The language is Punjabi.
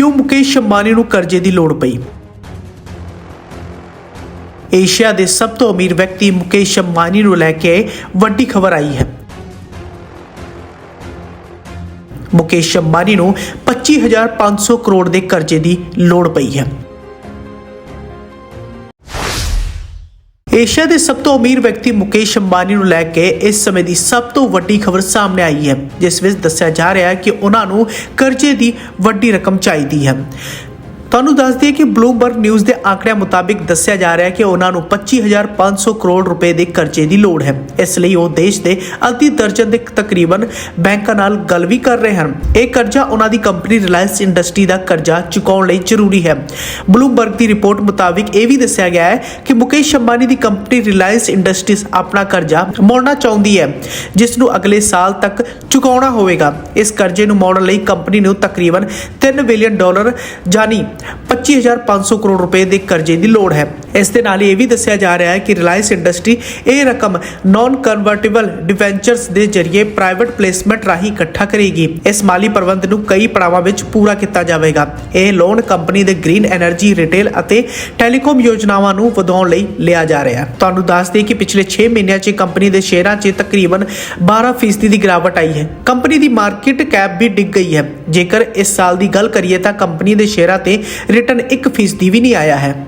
ਕਿਉਂ ਮੁਕੇਸ਼ ਅੰਬਾਨੀ ਨੂੰ ਕਰਜ਼ੇ ਦੀ ਲੋੜ ਪਈ? ਏਸ਼ੀਆ ਦੇ ਸਭ ਤੋਂ ਅਮੀਰ ਵਿਅਕਤੀ ਮੁਕੇਸ਼ ਅੰਬਾਨੀ ਨੂੰ ਲੈ ਕੇ ਵੱਡੀ ਖਬਰ ਆਈ ਹੈ। ਮੁਕੇਸ਼ ਅੰਬਾਨੀ ਨੂੰ 25500 ਕਰੋੜ ਦੇ ਕਰਜ਼ੇ ਦੀ ਲੋੜ ਪਈ ਹੈ। ਏਸ਼ੀਆ ਦੇ ਸਭ ਤੋਂ ਅਮੀਰ ਵਿਅਕਤੀ ਮੁਕੇਸ਼ ਅੰਬਾਨੀ ਨੂੰ ਲੈ ਕੇ ਇਸ ਸਮੇਂ ਦੀ ਸਭ ਤੋਂ ਵੱਡੀ ਖਬਰ ਸਾਹਮਣੇ ਆਈ ਹੈ, ਜਿਸ ਵਿੱਚ ਦੱਸਿਆ ਜਾ ਰਿਹਾ ਹੈ ਕਿ ਉਹਨਾਂ ਨੂੰ ਕਰਜ਼ੇ ਦੀ ਵੱਡੀ ਰਕਮ ਚਾਹੀਦੀ ਹੈ। ਤੁਹਾਨੂੰ ਦੱਸ ਦਈਏ ਕਿ ਬਲੂਮਬਰਗ ਨਿਊਜ਼ ਦੇ ਆંકੜਿਆਂ ਮੁਤਾਬਿਕ ਦੱਸਿਆ ਜਾ ਰਿਹਾ ਹੈ ਕਿ ਉਹਨਾਂ ਨੂੰ 25500 ਕਰੋੜ ਰੁਪਏ ਦੇ ਕਰਜ਼ੇ ਦੀ ਲੋੜ ਹੈ। ਇਸ ਲਈ ਉਹ ਦੇਸ਼ ਦੇ ਅੱਧੀ ਦਰਜਨ ਦੇ ਤਕਰੀਬਨ ਬੈਂਕਾਂ ਨਾਲ ਗੱਲ ਵੀ ਕਰ ਰਹੇ ਹਨ। ਇਹ ਕਰਜ਼ਾ ਉਹਨਾਂ ਦੀ ਕੰਪਨੀ ਰਿਲਾਇੰਸ ਇੰਡਸਟਰੀ ਦਾ ਕਰਜ਼ਾ ਚੁਕਾਉਣ ਲਈ ਜ਼ਰੂਰੀ ਹੈ। ਬਲੂਮਬਰਗ ਦੀ ਰਿਪੋਰਟ ਮੁਤਾਬਿਕ ਇਹ ਵੀ ਦੱਸਿਆ ਗਿਆ ਹੈ ਕਿ ਮੁਕੇਸ਼ ਅੰਬਾਨੀ ਦੀ ਕੰਪਨੀ ਰਿਲਾਇੰਸ ਇੰਡਸਟਰੀਜ਼ ਆਪਣਾ ਕਰਜ਼ਾ ਮੋੜਨਾ ਚਾਹੁੰਦੀ ਹੈ, ਜਿਸ ਨੂੰ ਅਗਲੇ ਸਾਲ ਤੱਕ ਚੁਕਾਉਣਾ ਹੋਵੇਗਾ। ਇਸ ਕਰਜ਼ੇ ਨੂੰ ਮੋੜਨ ਲਈ ਕੰਪਨੀ ਨੂੰ ਤਕਰੀਬਨ 3 ਬਿਲੀਅਨ ਡਾਲਰ ਜਾਨੀ 25500 ਕਰੋੜ ਰੁਪਏ ਦੇ ਕਰਜ਼ੇ ਦੀ ਲੋੜ ਹੈ। ਇਸ ਦੇ ਨਾਲ ਇਹ ਵੀ ਦੱਸਿਆ ਜਾ ਰਿਹਾ ਹੈ ਕਿ ਰਿਲਾਇੰਸ ਇੰਡਸਟਰੀ ਇਹ ਰਕਮ ਨਾਨ ਕਨਵਰਟੇਬਲ ਡਿਵੈਂਚਰਸ ਦੇ ਜ਼ਰੀਏ ਪ੍ਰਾਈਵੇਟ ਪਲੇਸਮੈਂਟ ਰਾਹੀਂ ਇਕੱਠਾ ਕਰੇਗੀ। ਇਸ ਮਾਲੀ ਪ੍ਰਬੰਧ ਨੂੰ ਕਈ ਪੜਾਵਾਂ ਵਿੱਚ ਪੂਰਾ ਕੀਤਾ ਜਾਵੇਗਾ। ਇਹ ਲੋਨ ਕੰਪਨੀ ਦੇ ਗ੍ਰੀਨ એનર્ਜੀ ਰਿਟੇਲ ਅਤੇ ਟੈਲੀਕਾਮ ਯੋਜਨਾਵਾਂ ਨੂੰ ਵਧਾਉਣ ਲਈ ਲਿਆ ਜਾ ਰਿਹਾ ਹੈ। ਤੁਹਾਨੂੰ ਦੱਸ ਦਈਏ ਕਿ ਪਿਛਲੇ 6 ਮਹੀਨਿਆਂ 'ਚ ਕੰਪਨੀ ਦੇ ਸ਼ੇਅਰਾਂ 'ਚ ਤਕਰੀਬਨ 12% ਦੀ ਗਿਰਾਵਟ ਆਈ ਹੈ। ਕੰਪਨੀ ਦੀ ਮਾਰਕੀਟ ਕੈਪ ਵੀ ਡਿੱਗ ਗਈ ਹੈ। ਜੇਕਰ ਇਸ ਸਾਲ ਦੀ ਗੱਲ ਕਰੀਏ ਤਾਂ ਕੰਪਨੀ ਦੇ ਸ਼ੇਅਰਾਂ ਤੇ ਰਿਟਰਨ 1% ਵੀ ਨਹੀਂ ਆਇਆ ਹੈ।